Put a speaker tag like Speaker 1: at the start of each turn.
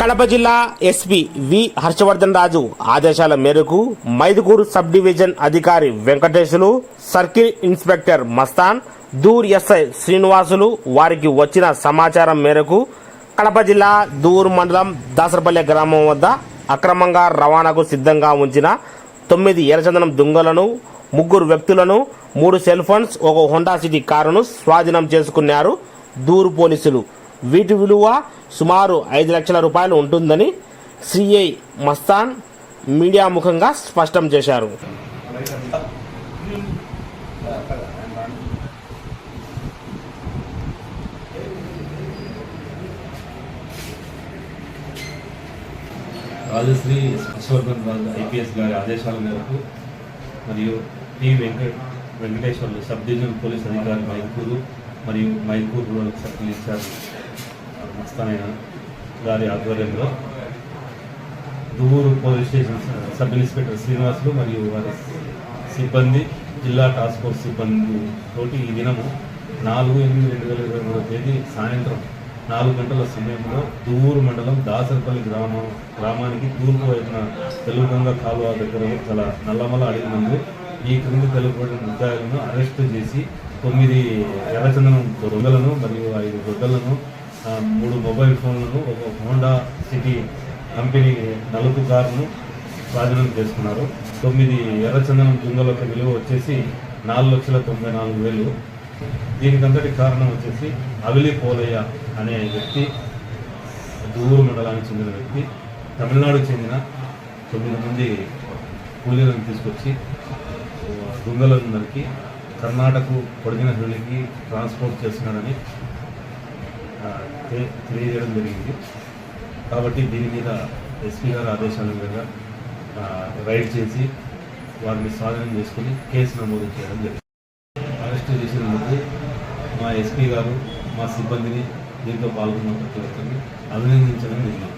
Speaker 1: కడప జిల్లా ఎస్పీ వి హర్షవర్ధన్ రాజు ఆదేశాల మేరకు మైదుగూరు సబ్ డివిజన్ అధికారి వెంకటేశులు సర్కిల్ ఇన్స్పెక్టర్ మస్తాన్ దూర్ ఎస్ఐ శ్రీనివాసులు వారికి వచ్చిన సమాచారం మేరకు కడప జిల్లా దూర్ మండలం దాసరపల్లె గ్రామం వద్ద అక్రమంగా రవాణాకు సిద్ధంగా ఉంచిన తొమ్మిది ఎర్రచందనం దుంగలను ముగ్గురు వ్యక్తులను మూడు సెల్ ఫోన్స్ ఒక హోండా సిటీ కారును స్వాధీనం చేసుకున్నారు దూరు పోలీసులు. వీటి విలువ సుమారు ఐదు లక్షల రూపాయలు ఉంటుందని సిఐ మస్తాన్ మీడియా ముఖంగా స్పష్టం చేశారు.
Speaker 2: రాజశ్రీ హర్షవర్ధన్ రాజు ఐపీఎస్ గారి ఆదేశాల మేరకు మరియు T Venkata Venkateswarlu sub division police అధికారి మైకూరు మరియు Mydukur rural circle incharge Mastanaiah గారి ఆధ్వర్యంలో Duvvur police station sub inspector Srinivasulu మరియు వారి సిబ్బంది జిల్లా టాస్క్ ఫోర్స్ సిబ్బంది తోటి ఈ దినము నాలుగు ఎనిమిది రెండు వేల ఇరవై మూడో తేదీ సాయంత్రం నాలుగు గంటల సమయంలో దువ్వూరు మండలం దాసరపల్లి గ్రామం గ్రామానికి తూర్పు వైపున తెలుగుగంగ కాలువ దగ్గర గల నల్లమల అడిగి ముందు ఈ క్రింది తెలుగుబడిన ముద్దాయిలను అరెస్టు చేసి తొమ్మిది ఎర్రచందనం దొంగలను మరియు ఐదు దొంగలను మూడు మొబైల్ ఫోన్లను ఒక హోండా సిటీ కంపెనీ నలుపు కారును స్వాధీనం చేసుకున్నారు. తొమ్మిది ఎర్రచందనం దుంగలకు విలువ వచ్చేసి నాలుగు లక్షల తొంభై నాలుగు వేలు. దీనికంతటి కారణం వచ్చేసి అవిలి పోలయ్య అనే వ్యక్తి దూరు మండలానికి చెందిన వ్యక్తి తమిళనాడుకు చెందిన తొమ్మిది మంది కూలీలను తీసుకొచ్చి దుంగలందరికీ కర్ణాటక పొడిగిన హెళ్ళికి ట్రాన్స్పోర్ట్ చేస్తున్నాడని తెలియజేయడం జరిగింది. కాబట్టి దీని మీద ఎస్పీ గారు ఆదేశాల మీద రైడ్ చేసి వారిని స్వాధీనం చేసుకుని కేసు నమోదు చేయడం జరిగింది. అరెస్ట్ చేసినందుకు మా ఎస్పీ గారు మా సిబ్బందిని దీంట్లో పాల్గొన్న ప్రతి ఒక్కరిని అభినందించడం జరిగింది.